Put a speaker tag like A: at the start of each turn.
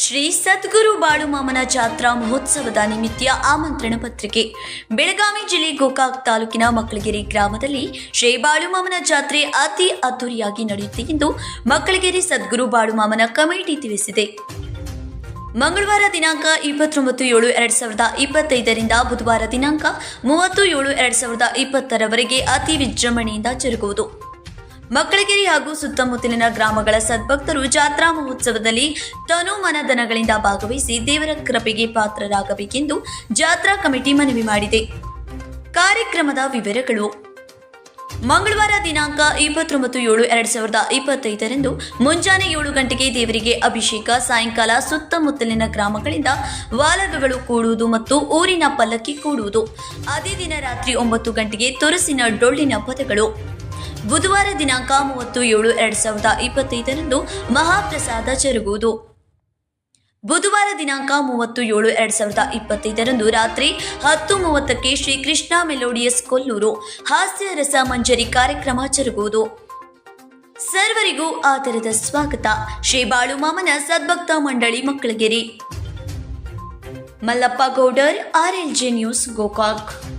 A: ಶ್ರೀ ಸದ್ಗುರು ಬಾಳುಮಾಮನ ಜಾತ್ರಾ ಮಹೋತ್ಸವದ ನಿಮಿತ್ತ ಆಮಂತ್ರಣ ಪತ್ರಿಕೆ. ಬೆಳಗಾವಿ ಜಿಲ್ಲೆ ಗೋಕಾಕ್ ತಾಲೂಕಿನ ಮಕ್ಕಳಗೆರೆ ಗ್ರಾಮದಲ್ಲಿ ಶ್ರೀ ಬಾಳುಮಾಮನ ಜಾತ್ರೆ ಅತಿ ಅದ್ದೂರಿಯಾಗಿ ನಡೆಯುತ್ತೆ ಎಂದು ಮಕ್ಕಳಗೆರೆ ಸದ್ಗುರು ಬಾಳುಮಾಮನ ಕಮಿಟಿ ತಿಳಿಸಿದೆ. ಮಂಗಳವಾರ ದಿನಾಂಕ ಇಪ್ಪತ್ತೊಂಬತ್ತು ಏಳು ಎರಡ್ ಸಾವಿರದ ಇಪ್ಪತ್ತೈದರಿಂದ ಬುಧವಾರ ದಿನಾಂಕ ಮೂವತ್ತು ಏಳು ಎರಡ್ ಸಾವಿರದ ಇಪ್ಪತ್ತರವರೆಗೆ ಅತಿ ವಿಜೃಂಭಣೆಯಿಂದ ಜರುಗುವುದು. ಮಕ್ಕಳಗಿರಿ ಹಾಗೂ ಸುತ್ತಮುತ್ತಲಿನ ಗ್ರಾಮಗಳ ಸದ್ಭಕ್ತರು ಜಾತ್ರಾ ಮಹೋತ್ಸವದಲ್ಲಿ ತನು ಮನದನಗಳಿಂದ ಭಾಗವಹಿಸಿ ದೇವರ ಕೃಪೆಗೆ ಪಾತ್ರರಾಗಬೇಕೆಂದು ಜಾತ್ರಾ ಕಮಿಟಿ ಮನವಿ ಮಾಡಿದೆ. ಕಾರ್ಯಕ್ರಮದ ವಿವರಗಳು. ಮಂಗಳವಾರ ದಿನಾಂಕ ಇಪ್ಪತ್ತೊಂಬತ್ತು ಏಳು ಎರಡ್ ಸಾವಿರದ ಇಪ್ಪತ್ತೈದರಂದು ಮುಂಜಾನೆ ಏಳು ಗಂಟೆಗೆ ದೇವರಿಗೆ ಅಭಿಷೇಕ, ಸಾಯಂಕಾಲ ಸುತ್ತಮುತ್ತಲಿನ ಗ್ರಾಮಗಳಿಂದ ವಾಲಗಗಳು ಕೂಡುವುದು ಮತ್ತು ಊರಿನ ಪಲ್ಲಕ್ಕಿ ಕೂಡುವುದು. ಅದೇ ದಿನ ರಾತ್ರಿ ಒಂಬತ್ತು ಗಂಟೆಗೆ ತುರಸಿನ ಡೊಳ್ಳಿನ ಪದಗಳು. ಬುಧವಾರ ದಿನಾಂಕ ಮೂವತ್ತು ಏಳು ಎರಡ್ ಸಾವಿರದ ಇಪ್ಪತ್ತೈದರಂದು ಮಹಾಪ್ರಸಾದ ಜರುಗುವುದು. ಬುಧವಾರ ದಿನಾಂಕ ಮೂವತ್ತು ಏಳು ಎರಡ್ ಸಾವಿರದ ಇಪ್ಪತ್ತೈದರಂದು ರಾತ್ರಿ ಹತ್ತು ಮೂವತ್ತಕ್ಕೆ ಶ್ರೀ ಕೃಷ್ಣ ಮೆಲೋಡಿಯಸ್ ಕೊಲ್ಲೂರು ಹಾಸ್ಯ ರಸ ಮಂಜರಿ ಕಾರ್ಯಕ್ರಮ ಜರುಗುವುದು. ಸರ್ವರಿಗೂ ಆತರದ ಸ್ವಾಗತ. ಶ್ರೀ ಬಾಳುಮಾಮನ ಸದ್ಭಕ್ತ ಮಂಡಳಿ ಮಕ್ಕಳಗೆರೆ. Mallappa Gowdar, RLJ news Gokak.